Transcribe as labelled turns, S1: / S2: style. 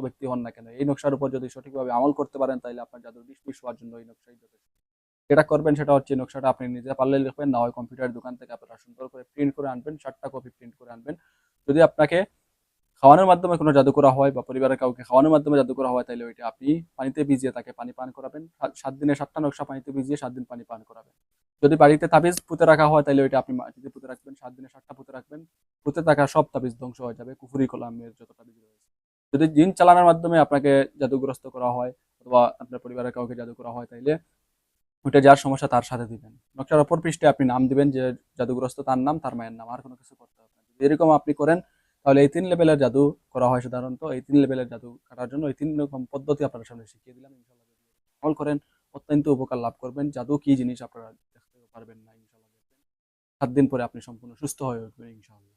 S1: ব্যক্তি হন না কেন? এই নকশার উপর যদি সঠিকভাবে আমল করতে পারেন, তাহলে আপনার জাদুর ডিসমিস হওয়ার জন্য এই নকশাই যথেষ্ট। যেটা করবেন সেটা হচ্ছে নকশাটা আপনি নিজে পারলে লিখবেন, না হয় কম্পিউটার দোকান থেকে আপনারা সুন্দর করে প্রিন্ট করে আনবেন সাতটা কপি প্রিন্ট করে আনবেন। যদি আপনাকে খাওয়ানোর মাধ্যমে কোনো জাদু করা হয় বা পরিবারের কাউকে খাওয়ানোর মাধ্যমে জাদু করা হয়, তাহলে ওইটা আপনি পানিতে ভিজিয়ে তাকে পানি পান করাবেন। সাত- সাত দিনে সাতটা নকশা পানিতে ভিজিয়ে সাত দিন পানি পান করাবেন। যদি বাড়িতে তাবিজ পুঁতে রাখা হয়, তাহলে ওইটা আপনি মাটিতে পুঁতে রাখবেন, সাত দিনে সাতটা পুঁতে রাখবেন। পুঁতে থাকা সব তাবিজ ধ্বংস হয়ে যাবে, কুফুরি, কলামের যত তাবিজ রয়েছে। যদি জিন চালানোর মাধ্যমে আপনাকে জাদুগ্রস্ত করা হয়, অথবা আপনার পরিবারের কাউকে জাদু করা হয়, তাইলে ওইটা যার সমস্যা তার সাথে দিবেন। নকশার অপর পৃষ্ঠে আপনি নাম দিবেন যে জাদুগ্রস্ত তার নাম, তার মায়ের নাম, আর কোনো কিছু করতে হবে না। যদি এরকম আপনি করেন, তাহলে এই তিন লেভেলের জাদু করা হয় সাধারণত। এই তিন লেভেলের জাদু কাটার জন্য এই তিন রকম পদ্ধতি আপনার সামনে শিখিয়ে দিলাম ইনশাল্লাহ আমল করেন, অত্যন্ত উপকার লাভ করবেন। জাদু কি জিনিস আপনারা দেখতে পারবেন না ইনশাল্লাহ সাত দিন পরে আপনি সম্পূর্ণ সুস্থ হয়ে উঠবেন, ইনশাআল্লাহ।